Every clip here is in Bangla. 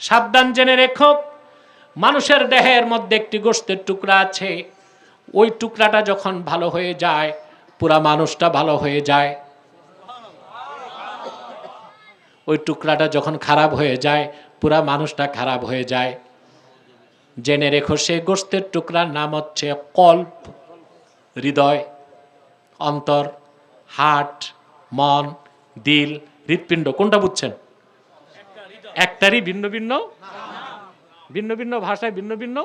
সাবধান জেনে রেখো, মানুষের দেহের মধ্যে একটি গোস্তের টুকরা আছে। ওই টুকরাটা যখন ভালো হয়ে যায়, পুরা মানুষটা ভালো হয়ে যায়। ওই টুকরাটা যখন খারাপ হয়ে যায়, পুরা মানুষটা খারাপ হয়ে যায়। জেনে রেখো সেই গোস্তের টুকরার নাম হচ্ছে কল্প, হৃদয়, অন্তর, হার্ট, মন, দিল, হৃৎপিণ্ড। কোনটা বুঝছেন? একটারই ভিন্ন ভিন্ন? ভিন্ন ভিন্ন ভাষায় ভিন্ন ভিন্ন?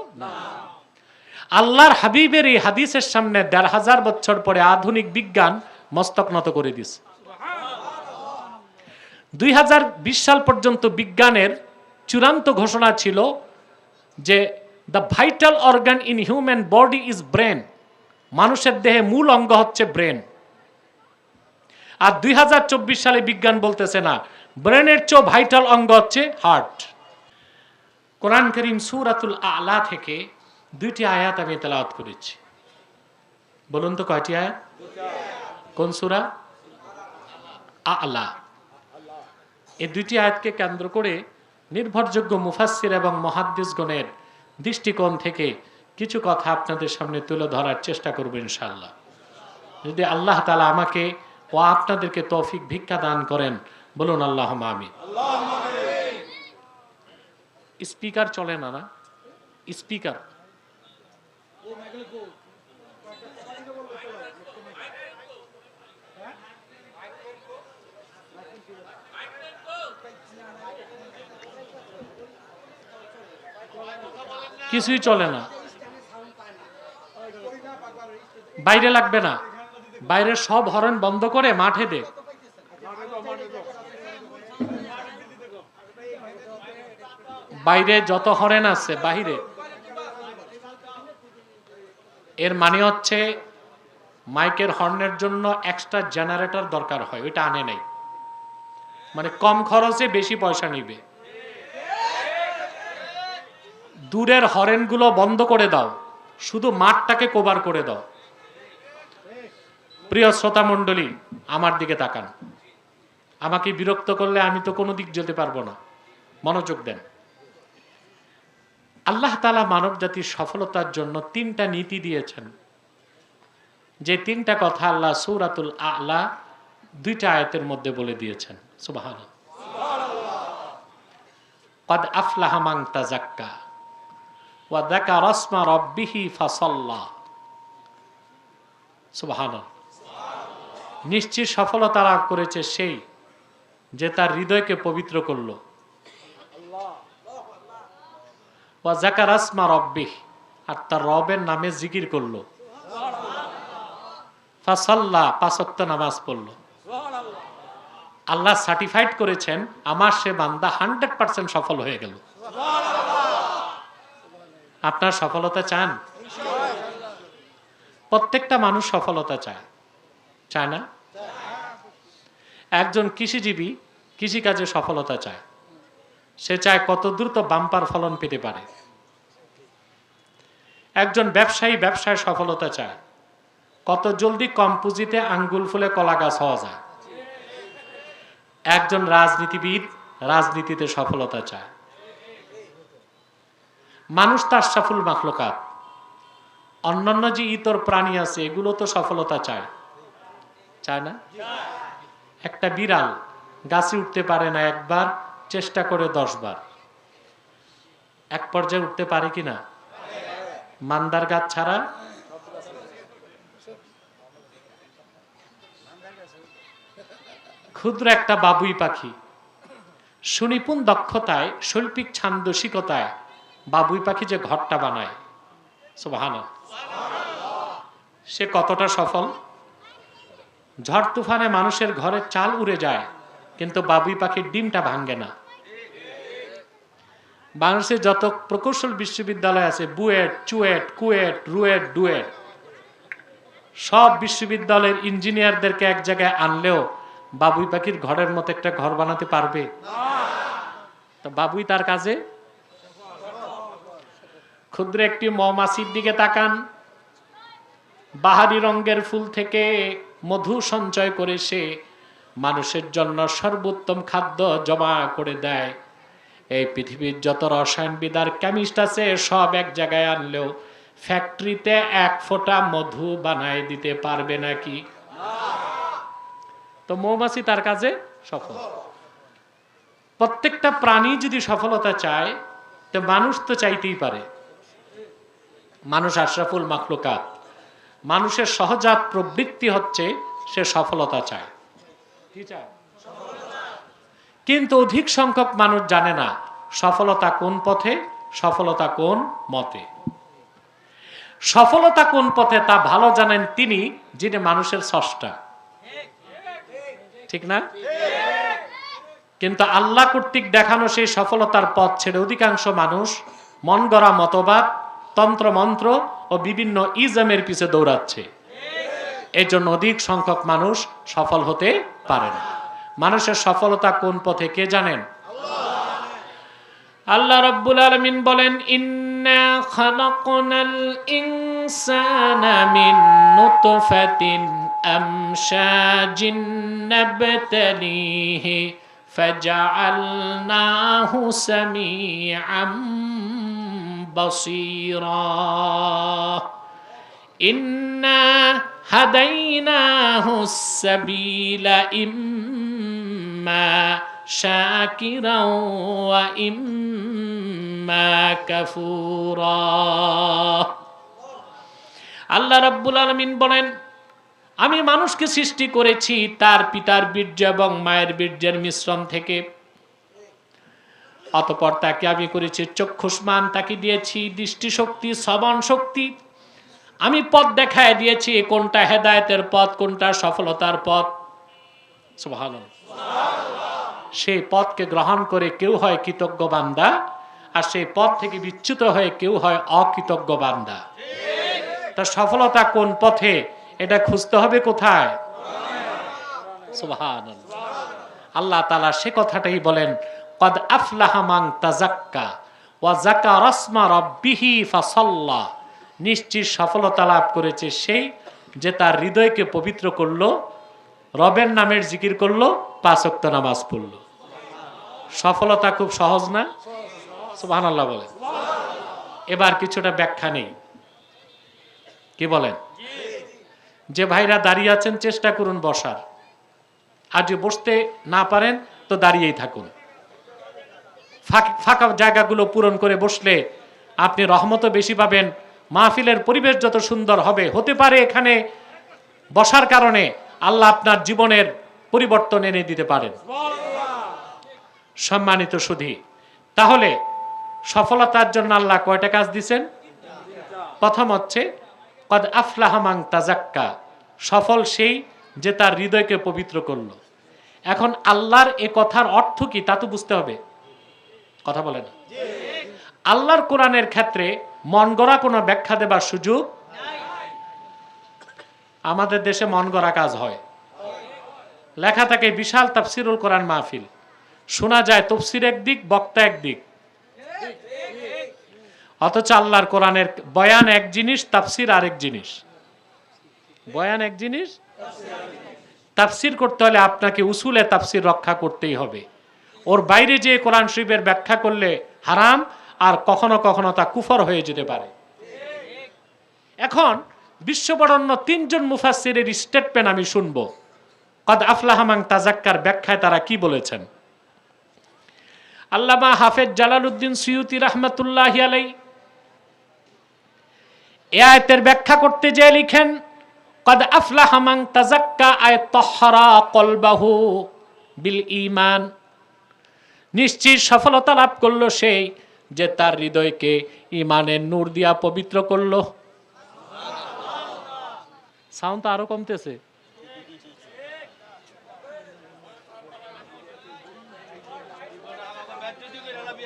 আল্লাহর হাবিবের এই হাদিসের সামনে দেড় হাজার বছর পরে আধুনিক বিজ্ঞান মস্তক নত করে দিছে দুই হাজার বিশ সাল পর্যন্ত বিজ্ঞানের চূড়ান্ত ঘোষণা ছিল যে the vital organ in human body is brain মানুষের দেহে মূল অঙ্গ হচ্ছে ব্রেন আর দুই হাজার চব্বিশ সালে বিজ্ঞান বলতেছে না ব্রেনের চো ভাইটাল অঙ্গ হচ্ছে হার্ট। কোরআন করিম সুরাতুল আলা থেকে দুইটি আয়াত আমি তেলাওয়াত করেছি। বলুন তো কয়টি আয়াত? কোন সুরা? আলা। এই দুইটি আয়াতকে কেন্দ্র করে নির্ভরযোগ্য মুফাসসির এবং মহাদ্দিসগণের দৃষ্টিকোণ থেকে কিছু কথা আপনাদের সামনে তুলে ধরার চেষ্টা করব ইনশাল্লাহ যদি আল্লাহ তালা আমাকে ও আপনাদেরকে তৌফিক ভিক্ষা দান করেন বলুন আল্লাহ আমি স্পিকার চলে না না? স্পিকার। কিছুই চলে না। বাইরে লাগবে না। বাইরের সব হরন বন্ধ করে মাঠে দে। বাইরে যত হরেন আছে, বাহিরে। এর মানে হচ্ছে, মাইকের হর্নের জন্য এক্সট্রা জেনারেটর দরকার হয়, ওইটা আনে নাই। মানে কম খরচে বেশি পয়সা নিবে। দূরের হরেনগুলো বন্ধ করে দাও, শুধু মাঠটাকে কভার করে দাও। প্রিয় শ্রোতা মণ্ডলী, আমার দিকে তাকান। আমাকে বিরক্ত করলে আমি তো কোনো দিক যেতে পারব না। মনোযোগ দেন। আল্লাহ তালা মানব জাতির সফলতার জন্য তিনটা নীতি দিয়েছেন। যে তিনটা কথা আল্লাহ সৌরাতুল আল্লাহ দুইটা আয়াতের মধ্যে বলে দিয়েছেন। সুবাহান কদ আফলাহা মাং তাজাক্কা ওয়া দেখা রসমা রব্বিহি ফাসল্লা। সুবাহান নিশ্চিত সফলতা লাভ করেছে সেই যে তার হৃদয়কে পবিত্র করল। ওয়া জাকার আসমা রব্বিহ, আর তার রবের নামে জিকির করল। ফাসাল্লা, পাঁচক্ত নামাজ পড়ল। আল্লাহ সার্টিফাইড করেছেন, আমার সে বান্দা হান্ড্রেড পার্সেন্ট সফল হয়ে গেল। আপনার সফলতা চান? প্রত্যেকটা মানুষ সফলতা চায়। চায় না? একজন কৃষিজীবী কৃষিকাজে সফলতা চায়। সে চায় কত দ্রুত বাম্পার ফলন পেতে পারে। একজন ব্যবসায়ী ব্যবসায় সফলতা চায়। কত জলদি কম পুঁজিতে আঙ্গুল ফুলে কলা গাছ হওয়া যায়। একজন রাজনীতিবিদ রাজনীতিতে সফলতা চায়। মানুষ তার সফল মাখলকাত। অন্যান্য যে ইতর প্রাণী আছে, এগুলো তো সফলতা চায়। চায় না? একটা বিড়াল গাছে উঠতে পারে না একবার চেষ্টা করে দশ বার এক পর্যায়ে উঠতে পারে কিনা মান্দার গাছ ছাড়া? ক্ষুদ্র একটা বাবুই পাখি। সুনিপুণ দক্ষতায়, শৈল্পিক ছান্দসিকতায় বাবুই পাখি যে ঘরটা বানায়। সোভানা সে কতটা সফল? ঝড় তুফানে মানুষের ঘরের চাল উড়ে যায়, কিন্তু বাবুই পাখির ডিমটা ভাঙ্গে না। বাংলাদেশে যত প্রকৌশল বিশ্ববিদ্যালয় আছে, বুয়েট, চুয়েট, কুয়েট, রুয়েট, ডুয়েট, সব বিশ্ববিদ্যালয়ের ইঞ্জিনিয়ারদেরকে এক জায়গায় আনলেও বাবুই পাখির ঘরের মতো একটা ঘর বানাতে পারবে। তো বাবুই তার কাজে? ক্ষুদ্র একটি মৌমাছির দিকে তাকান। বাহারি রঙের ফুল থেকে মধু সঞ্চয় করে সে মানুষের জন্য সর্বোত্তম খাদ্য জমা করে দেয়। এই পৃথিবীর যত রসায়নবিদার কেমিস্ট আছে, সব এক জায়গায় আনলেও ফ্যাক্টরিতে এক ফোঁটা মধু বানায় দিতে পারবে নাকি? তো মৌমাছি তার কাজে সফল। প্রত্যেকটা প্রাণী যদি সফলতা চায়, তো মানুষ তো চাইতেই পারে। মানুষ আশরাফুল মাখলুকাত। মানুষের সহজাত প্রবৃত্তি হচ্ছে সে সফলতা চায়। কি চায়? কিন্তু অধিক সংখ্যক মানুষ জানে না সফলতা কোন পথে, সফলতা কোন মতে। সফলতা কোন পথে তা ভালো জানেন তিনি, যিনি মানুষের স্রষ্টা। ঠিক না? কিন্তু আল্লাহ কর্তৃক দেখানো সেই সফলতার পথ ছেড়ে অধিকাংশ মানুষ মন গড়া মতবাদ তন্ত্র মন্ত্র ও বিভিন্ন ইজমের পিছে দৌড়াচ্ছে। এই জন্য অধিক সংখ্যক মানুষ সফল হতে পারে না। মানুষের সফলতা কোন পথে কে জানেন আল্লাহ রাব্বুল আলামিন বলেন ইন্না খালাকনাল ইনসানা মিন নুতফাতিন আমশাজিন নাবতালিহি ফাজআলনাহু সামিআম বাসীরা إنا هديناه السبيل إما ইম্মা শাকিরা ওয়া ইম্মা আল্লাহ রাব্বুল আলমিন বলেন, আমি মানুষকে সৃষ্টি করেছি তার পিতার বীর্য এবং মায়ের বীর্যের মিশ্রণ থেকে। অতপর তাকে আমি করেছি চক্ষুষ্মান, তাকে দিয়েছি দৃষ্টিশক্তি শ্রবণ শক্তি আমি পথ দেখায় দিয়েছি কোনটা হেদায়তের পথ, কোনটা সফলতার পথ। ভালো সেই পথকে গ্রহণ করে কেউ হয় কৃতজ্ঞ বান্দা, আর সেই পথ থেকে বিচ্যুত হয়ে কেউ হয় অকৃতজ্ঞ বান্দা। তা সফলতা কোন পথে? এটা খুঁজতে হবে কোথায়? আল্লাহ তালা সে কথাটাই বলেন, কদ আফলাহা মাং তাজাক্কা ওয়া জাকা রসমা রব্বিহি ফাসাল্লা। নিশ্চিত সফলতা লাভ করেছে সেই যে তার হৃদয়কে পবিত্র করল রবের নামের জিকির করল পাঁচক্ত নামাজ পড়ল। সফলতা খুব সহজ না? সুবহানাল্লাহ বলেন। এবার কিছুটা ব্যাখ্যা নেই। কি বলেন? যে ভাইরা দাঁড়িয়ে আছেন, চেষ্টা করুন বসার। আর যে বসতে না পারেন, তো দাঁড়িয়েই থাকুন। ফাঁক- ফাঁকা জায়গাগুলো পূরণ করে বসলে আপনি রহমতও বেশি পাবেন। মাহফিলের পরিবেশ যত সুন্দর হবে, হতে পারে এখানে বসার কারণে আল্লাহ আপনার জীবনের পরিবর্তন এনে দিতে পারেন। সম্মানিত সুধী, তাহলে সফলতার জন্য আল্লাহ কয়টা কাজ দিচ্ছেন প্রথম হচ্ছে, কদ আফলাহামাং তাজাক্কা সফল সেই যে তার হৃদয়কে পবিত্র করল। এখন আল্লাহর এ কথার অর্থ কি তা তো বুঝতে হবে। কথা বলেন আল্লাহর কোরআনের ক্ষেত্রে মন গড়া কোনো ব্যাখ্যা দেবার সুযোগ আমাদের দেশে মন গড়া কাজ হয়। লেখা থাকে, বিশাল তাফসিরুল কোরআন মাহফিল। শোনা যায়, তফসির একদিক বক্তা একদিক অথচ আল্লাহর কোরআনের বয়ান এক জিনিস, তাফসির আরেক জিনিস। বয়ান এক জিনিস, তাফসির করতে হলে আপনাকে উসুলে তাফসির রক্ষা করতেই হবে। ওর বাইরে যে কোরআন শরীফের ব্যাখ্যা করলে হারাম, আর কখনো কখনো তা কুফর হয়ে যেতে পারে। এখন বিশ্ববরণ্য তিনজন মুফাসিরের স্টেটমেন্ট আমি শুনব। কদ আফলাহামাং তাজাক্কার ব্যাখ্যায় তারা কি বলেছেন? আল্লামা হাফেজ জালালউদ্দিন সিউতি রহমতুল্লাহ আলাই এ আয়তের ব্যাখ্যা করতে যেয়ে লিখেন, কদ আফলাহামাং তাজাক্কা আয় তহরা কলবাহু বিল ইমান নিশ্চিত সফলতা লাভ করল সেই যে তার হৃদয়কে ইমানের নূর দিয়া পবিত্র করল। সাউন্ড তো আরও কমতেছে।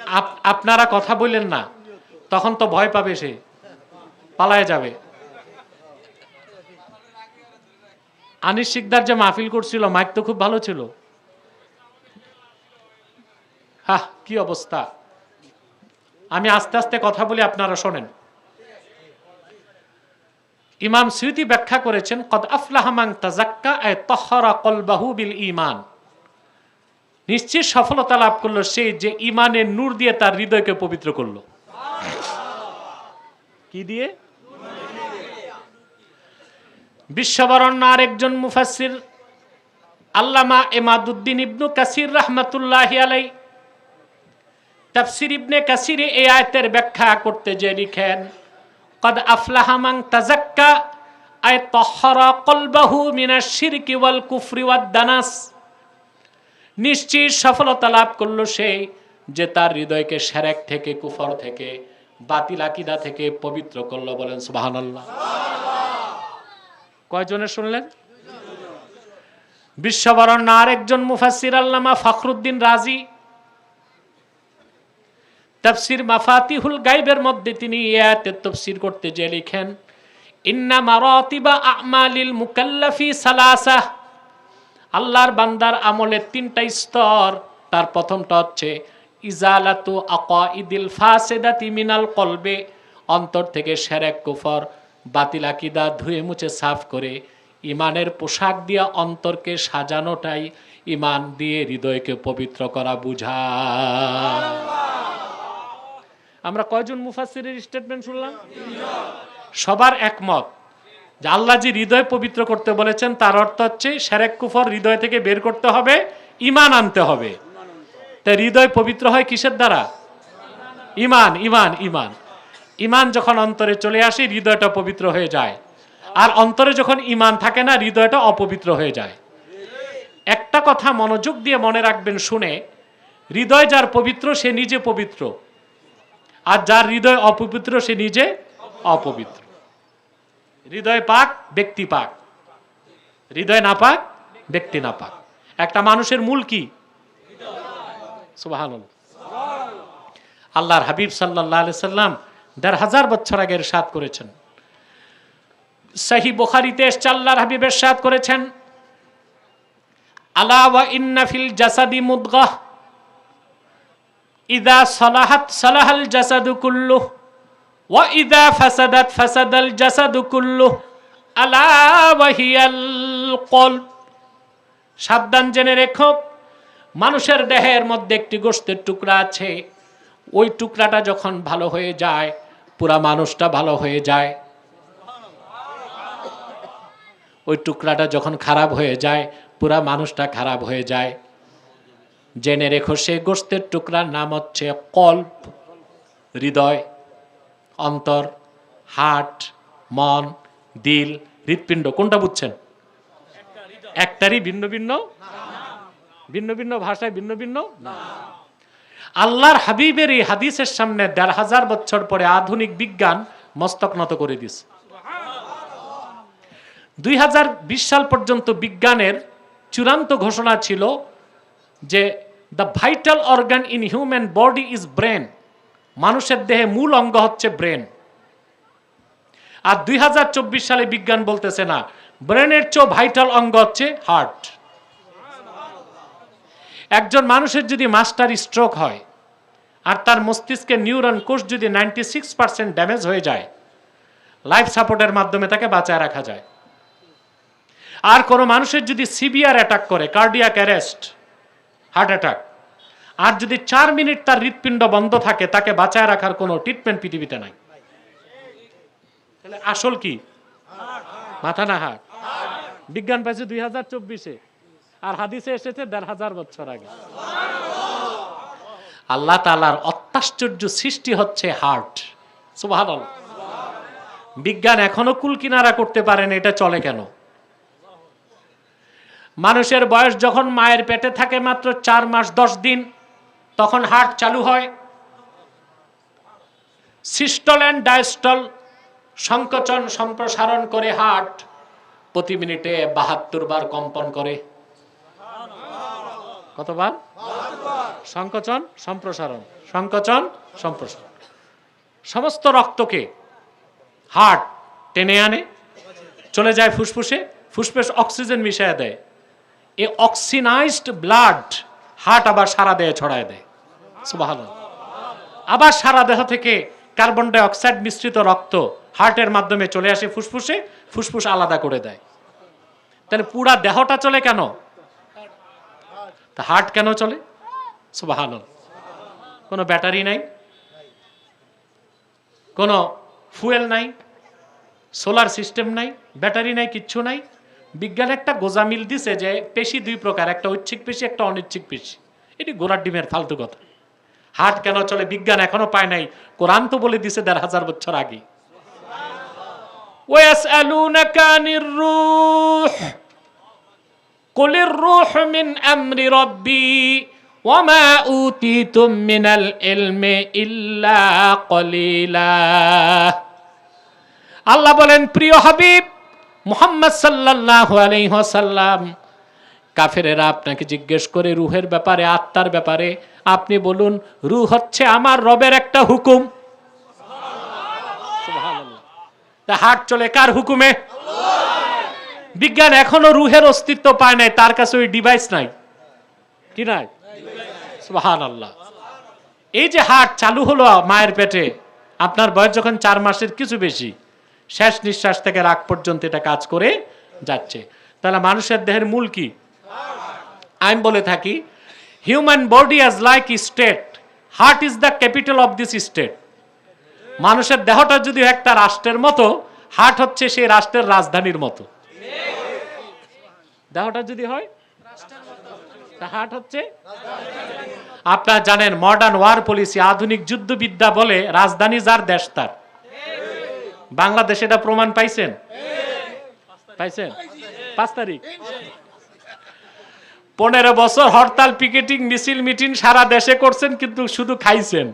আপ- আপনারা কথা বললেন না, তখন তো ভয় পাবে সে, পালায় যাবে। আনিস শিকদার যে মাহফিল করছিল, মাইক তো খুব ভালো ছিল। হ্যাঁ কি অবস্থা? আমি আস্তে আস্তে কথা বলি, আপনারা শোনেন। ইমাম সুইতি ব্যাখ্যা করেছেন, কদ আফলাহামাং তাজাক্কা আয় তহরা কলবাহু বিল ইমান নিশ্চিত সফলতা লাভ করল সেই যে ইমানের নূর দিয়ে তার হৃদয়কে পবিত্র করল। কি দিয়ে? বিশ্ববরণ্য আরেকজন মুফাসির আল্লামা এমাদুদ্দিন ইবনু কাসির রহমতুল্লাহ আলাই তাফসির ইবনে কাসিরে এই আয়তের ব্যাখ্যা করতে যে লিখেন কদ আফলাহামাং তাজাক্কা আয় তহরা কলবাহু মিনাশ শিরকি ওয়াল কুফরি ওয়াদ দানাস নিশ্চিত সফলতা লাভ করল সেই যে তার হৃদয়কে সেরেক থেকে, কুফর থেকে, বাতিল আকিদা থেকে পবিত্র করল বলেন সুবহানাল্লাহ। কয়জনে শুনলেন? বিশ্ববরণ্য আরেকজন মুফাসির আল্লামা ফখরুদ্দিন রাজি তাফসির মাফাতিহুল গাইবের মধ্যে তিনি ইয়াতে তফসির করতে যে লিখেন, ইন্না মারাতিবা আমালিল মুকাল্লাফি সালাসা। আল্লাহর বান্দার আমলের তিনটা স্তর, তার প্রথমটা হচ্ছে, ইজালাতু আকাইদিল ফাসিদাতি মিনাল কলবে। অন্তর থেকে সেরেক কুফর, বাতিল আকিদা ধুয়ে মুছে সাফ করে, ইমানের পোশাক দিয়া অন্তরকে সাজানোটাই ইমান দিয়ে হৃদয়কে পবিত্র করা বুঝায় আমরা কয়জন মুফাসিরের স্টেটমেন্ট শুনলাম? সবার একমত যে আল্লাহ যে হৃদয় পবিত্র করতে বলেছেন, তার অর্থ হচ্ছে সেরেক কুফর হৃদয় থেকে বের করতে হবে ইমান আনতে হবে। তাই হৃদয় পবিত্র হয় কিসের দ্বারা? ইমান ইমান ইমান ইমান যখন অন্তরে চলে আসে, হৃদয়টা পবিত্র হয়ে যায়। আর অন্তরে যখন ইমান থাকে না, হৃদয়টা অপবিত্র হয়ে যায়। একটা কথা মনোযোগ দিয়ে মনে রাখবেন, শুনে। হৃদয় যার পবিত্র, সে নিজে পবিত্র। আর যার হৃদয় অপবিত্র, সে নিজে অপবিত্র। হৃদয় পাক, ব্যক্তি পাক। হৃদয় না পাক, ব্যক্তি না পাক। একটা মানুষের মূল কি? আল্লাহর হাবিব সাল্লাহ সাল্লাম দেড় হাজার বছর আগে সাত করেছেন। সাহি বোখারিতে আল্লাহর হাবিবের সাত করেছেন। আলা ওয়া ইন্না ফিল জাসাদি মুদগাহ। ইদা সালাহাত সালাহাল জাসাদু কুল্লুহ ওয়া ইদা ফাসাদাত ফাসাদাল জাসাদু কুল্লুহ আলা ওয়াহিয়াল কলব সাবধান জেনে রেখো, মানুষের দেহের মধ্যে একটি গোস্তের টুকরা আছে। ওই টুকরাটা যখন ভালো হয়ে যায়, পুরা মানুষটা ভালো হয়ে যায়। ওই টুকরাটা যখন খারাপ হয়ে যায়, পুরা মানুষটা খারাপ হয়ে যায়। জেনে রেখো, সে গোস্তের টুকরার নাম হচ্ছে কল্প, হৃদয়, অন্তর হার্ট মন, দিল, হৃৎপিণ্ড। কোনটা বুঝছেন? একটারই ভিন্ন ভিন্ন? ভিন্ন ভিন্ন ভাষায় ভিন্ন ভিন্ন? আল্লাহর হাবিবের এই হাদিসের সামনে দেড় হাজার বছর পরে আধুনিক বিজ্ঞান মস্তক নত করে দিছে দুই হাজার বিশ সাল পর্যন্ত বিজ্ঞানের চূড়ান্ত ঘোষণা ছিল যে the vital organ in human body is brain মানুষের দেহে মূল অঙ্গ হচ্ছে ব্রেন আর দুই হাজার চব্বিশ সালে বিজ্ঞান বলতেছে না ব্রেনের চেয়েও ভাইটাল অঙ্গ হচ্ছে হার্ট একজন মানুষের যদি মাস্টার স্ট্রোক হয়, আর তার মস্তিষ্কের নিউরন কোষ যদি নাইনটি সিক্স পার্সেন্ট ড্যামেজ হয়ে যায় লাইফ সাপোর্টের মাধ্যমে তাকে বাঁচায় রাখা যায়। আর কোনো মানুষের যদি সিভিয়ার অ্যাটাক করে কার্ডিয়াক অ্যারেস্ট হার্ট অ্যাটাক। আর যদি চার মিনিট তার হৃৎপিণ্ড বন্ধ থাকে, তাকে বাঁচায় রাখার কোনো ট্রিটমেন্ট পৃথিবীতে নাই। তাহলে আসল কি? মাথা না হাট বিজ্ঞান পাইছে দুই হাজার চব্বিশে, আর হাদিসে এসেছে দেড় হাজার বছর আগে। আল্লাহ তালার অত্যাশ্চর্য সৃষ্টি হচ্ছে হার্ট। সুবাহ বিজ্ঞান এখনও কুল কিনারা করতে পারেন, এটা চলে কেন? মানুষের বয়স যখন মায়ের পেটে থাকে মাত্র চার মাস, দশ দিন, তখন হার্ট চালু হয়। সিস্টল অ্যান্ড ডায়স্টল সংকোচন সম্প্রসারণ করে হার্ট প্রতি মিনিটে বাহাত্তর বার কম্পন করে। কতবার? সংকোচন সম্প্রসারণ। সংকোচন সম্প্রসারণ। সমস্ত রক্তকে হার্ট টেনে আনে, চলে যায় ফুসফুসে, ফুসফুস অক্সিজেন মিশিয়ে দেয়। এ অক্সিনাইজড ব্লাড হার্ট আবার সারা দেহে ছড়ায় দেয়। সুবাহ আবার সারা দেহ থেকে কার্বন ডাই অক্সাইড মিশ্রিত রক্ত হার্টের মাধ্যমে চলে আসে ফুসফুসে, ফুসফুস আলাদা করে দেয়। তাহলে পুরা দেহটা চলে কেন? তা হার্ট কেন চলে? সুবাহান কোনো ব্যাটারি নাই। কোনো ফুয়েল নাই। সোলার সিস্টেম নাই। ব্যাটারি নাই, কিচ্ছু নাই। বিজ্ঞান একটা গোজামিল দিছে যে পেশি দুই প্রকার একটা ঐচ্ছিক পেশি একটা অনিচ্ছিক পেশি এটি গোড়ার ডিমের ফালতু কথা হার্ট কেন চলে বিজ্ঞান এখনো পায় নাই কোরআন তো বলে দিছে দেড় হাজার বছর আগে ويسألونك عن الروح قل الروح من أمر ربي وما أوتيتم من العلم إلا قليلا আল্লাহ বলেন প্রিয় হাবিব মুহাম্মদ সাল্লাল্লাহু আলাইহি ওয়াসাল্লাম। কাফেরেরা আপনাকে জিজ্ঞেস করে রুহের ব্যাপারে, আত্মার ব্যাপারে, আপনি বলুন, রুহ হচ্ছে আমার রবের একটা হুকুম। হাট চলে কার হুকুমে? বিজ্ঞান এখনও রুহের অস্তিত্ব পায় নাই, তার কাছে ওই ডিভাইস নাই। কি নাই? সুবহান আল্লাহ এই যে হাট চালু হলো মায়ের পেটে, আপনার বয়স যখন চার মাসের, কিছু বেশি। শেষ নিঃশ্বাস থেকে রাগ পর্যন্ত এটা কাজ করে যাচ্ছে। তাহলে মানুষের দেহের মূল কি? আমি বলে থাকি human body as like state heart is the capital of this state মানুষের দেহটা যদি একটা রাষ্ট্রের মতো হার্ট হচ্ছে সেই রাষ্ট্রের রাজধানীর মতো। দেহটা যদি হয় হার্ট হচ্ছে? আপনারা জানেন মডার্ন ওয়ার পলিসি আধুনিক যুদ্ধবিদ্যা বলে রাজধানী যার, দেশ তার। বাংলাদেশ এটা প্রমাণ পাইছেন? পাইছেন? পাঁচ তারিখ। পনেরো বছর হরতাল, পিকেটিং, মিছিল, মিটিং সারা দেশে করছেন, কিন্তু শুধু খাইছেন।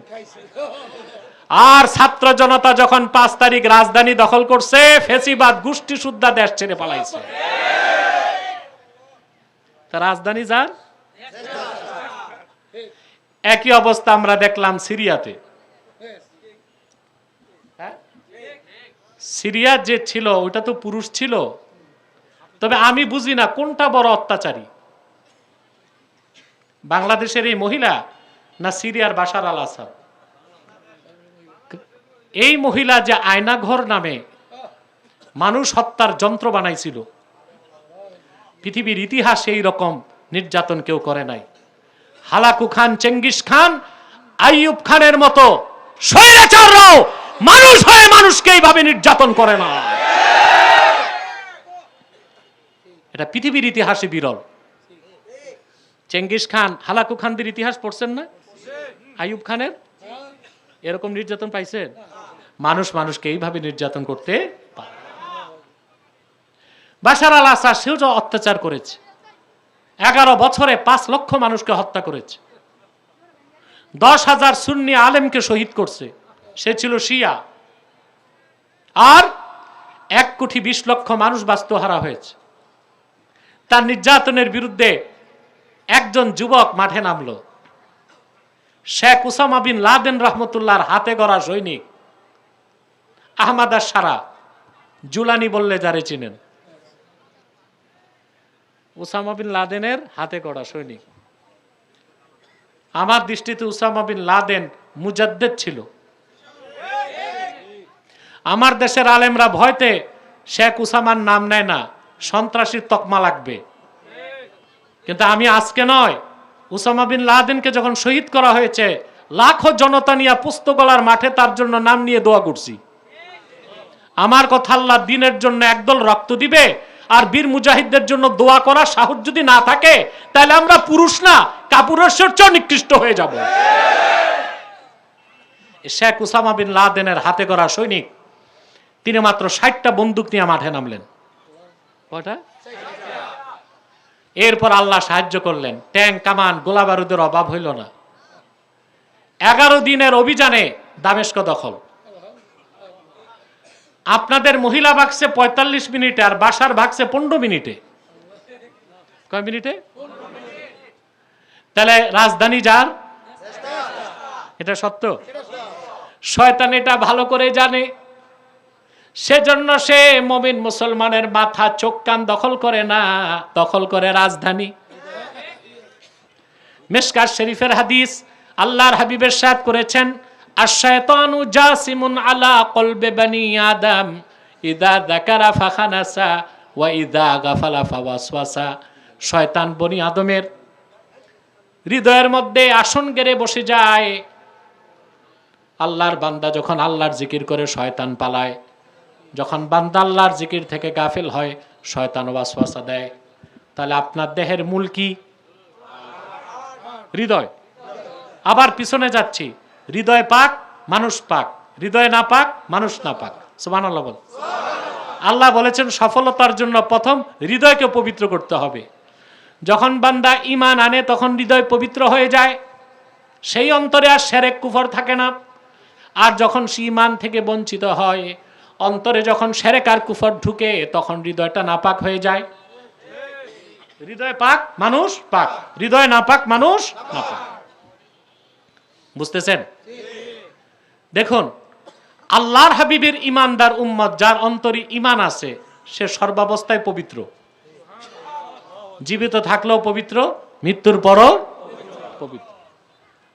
আর ছাত্র জনতা যখন পাঁচ তারিখ রাজধানী দখল করছে, ফেসিবাদ, গোষ্ঠী সুদ্ধা দেশ ছেড়ে পালাইছে। রাজধানী যার একই অবস্থা আমরা দেখলাম সিরিয়াতে। সিরিয়া যে ছিল ওটা তো পুরুষ ছিল। তবে আমি বুঝি না কোনটা বড় অত্যাচারী। বাংলাদেশের এই মহিলা না সিরিয়ার বাশার আল আসাদ? এই মহিলা যে আয়নাঘর নামে মানুষ হত্যার যন্ত্র বানাইছিল, পৃথিবীর ইতিহাসে এই রকম নির্যাতন কেউ করে নাই। Hulagu Khan, Genghis Khan, Ayub খানের মতো স্বৈরাচাররাও মানুষ হয়ে মানুষকে এইভাবে নির্যাতন করে না। এটা পৃথিবীর ইতিহাসে বিরল। চেঙ্গিস খান, হালাকু খানদের ইতিহাস পড়ছেন না? আইয়ুব খানের? এরকম নির্যাতন পাইছেন? মানুষ মানুষকে এইভাবে নির্যাতন করতে বাশার আল আসাদ, সেও যে অত্যাচার করেছে। এগারো বছরে পাঁচ লক্ষ মানুষকে হত্যা করেছে। দশ হাজার সুন্নি আলেমকে শহীদ করছে। সে ছিল শিয়া। আর এক কোটি বিশ লক্ষ মানুষ বাস্তুহারা হয়েছে। তার নির্যাতনের বিরুদ্ধে একজন যুবক মাঠে নামলো। শেখ উসামা বিন লাদেন রহমতুল্লাহর হাতে গড়া সৈনিক আহমাদ সারা জুলানি বললে যারে চিনেন। উসামা বিন লাদেনের হাতে গড়া সৈনিক। আমার দৃষ্টিতে উসামা বিন লাদেন মুজাদ্দেদ ছিল। আমার দেশের আলেমরা ভয়তে শেখ উসামার নাম নেয় না, সন্ত্রাসীর তকমা লাগবে। কিন্তু আমি আজকে নয়, উসামা বিন লাদেনকে যখন শহীদ করা হয়েছে, লাখো জনতা নিয়ে পুস্তকলার মাঠে তার জন্য নাম নিয়ে দোয়া করছি। আমার কথা আল্লাহ দিনের জন্য একদল রক্ত দিবে, আর বীর মুজাহিদদের জন্য দোয়া করা সাহস যদি না থাকে, তাহলে আমরা পুরুষ না কাপুরেশ্বর চেয়েও নিকৃষ্ট হয়ে যাব। শেখ উসামা বিন লাদেনের হাতে করা সৈনিক তিনি মাত্র ষাটটা বন্দুক নিয়ে মাঠে নামলেন। কটা এরপর আল্লাহ সাহায্য করলেন। ট্যাঙ্ক, কামান গোলা বারুদের অভাব হইল না। এগারো দিনের অভিযানে দামেস্ক দখল। আপনাদের মহিলা ভাগছে পঁয়তাল্লিশ মিনিটে আর বাসার ভাগছে পনেরো মিনিটে। কয় মিনিটে? তাহলে রাজধানী যার? এটা সত্য? শয়তান এটা ভালো করে জানে। সেজন্য সে মমিন মুসলমানের মাথা, চোখ, কান দখল করে না, দখল করে রাজধানী। মেশকার শরীফের হাদিস আল্লাহর হাবিবের সাথ করেছেন আদম শয়তান বনি আদমের হৃদয়ের মধ্যে আসন গেড়ে বসে যায়। আল্লাহর বান্দা যখন আল্লাহর জিকির করে, শয়তান পালায়। যখন বান্দা আল্লাহর জিকির থেকে গাফিল হয় শয়তান ওয়াসওয়াসা দেয়। তাহলে আপনার দেহের মূল কি? হৃদয়। আবার পিছনে যাচ্ছি। হৃদয় পাক, মানুষ পাক। হৃদয় না পাক, মানুষ না পাক। সুবহানাল্লাহ বল। আল্লাহ বলেছেন, সফলতার জন্য প্রথম হৃদয়কে পবিত্র করতে হবে। যখন বান্দা ইমান আনে, তখন হৃদয় পবিত্র হয়ে যায়। সেই অন্তরে আর সেরেক কুফর থাকে না। আর যখন সে ইমান থেকে বঞ্চিত হয় অন্তরে যখন সেরেকার কুফর ঢুকে, তখন হৃদয়টা নাপাক হয়ে যায়। হৃদয় পাক, মানুষ পাক। হৃদয় না পাক মানুষ না পাক বুঝতেছেন? দেখুন, আল্লাহর হাবিবের ইমানদার উম্মত যার অন্তরে ইমান আছে, সে সর্বাবস্থায় পবিত্র। জীবিত থাকলেও পবিত্র, মৃত্যুর পরও পবিত্র।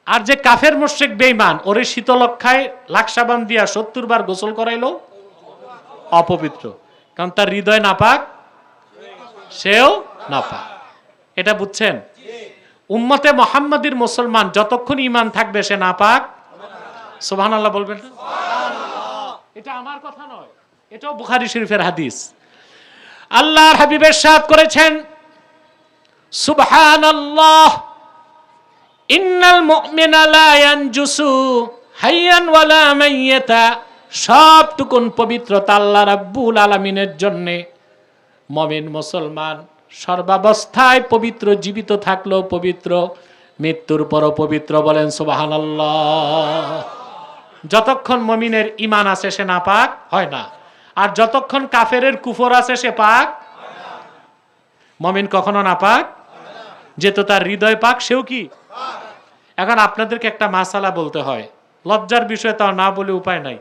আর যে কাফের মোশেক বেইমান ওরে শীতলক্ষায় লাকসাবান দিয়া সত্তর বার গোসল করাইলো অপবিত্র। কারণ তার হৃদয় নাপাক, সেও নাপাক। এটা বুঝছেন? উম্মতে মোহাম্মদীর মুসলমান যতক্ষণ ইমান থাকবে, সে নাপাক। সোহান আল্লাহ বলবেন এটা আমার কথা নয়। এটাও বুখারি শরীফের হাদিস। আল্লাহর হাবিবের সাথ করেছেন, সুবহানাল্লাহ, ইন্নাল মুমিনা লা ইয়ানজুসু হাইয়ান ওয়ালা মাইয়াতা। সবটুকুন পবিত্রতা আল্লাহ রাব্বুল আলামিনের জন্য। মমিন, মুসলমান, সর্বাবস্থায় পবিত্র, জীবিত থাকলেও পবিত্র, মৃত্যুর পরও পবিত্র বলেন সুবহানাল্লাহ। যতক্ষণ মমিনের ইমান আছে সে না পাক হয় না, আর যতক্ষণ কাফেরের কুফর আছে সে পাক মমিন কখনো না। পাক যেহেতু তার হৃদয় পাক, সেও কি? এখন আপনাদেরকে একটা মাসালা বলতে হয়। লজ্জার বিষয়ে তা না বলে উপায় নাই।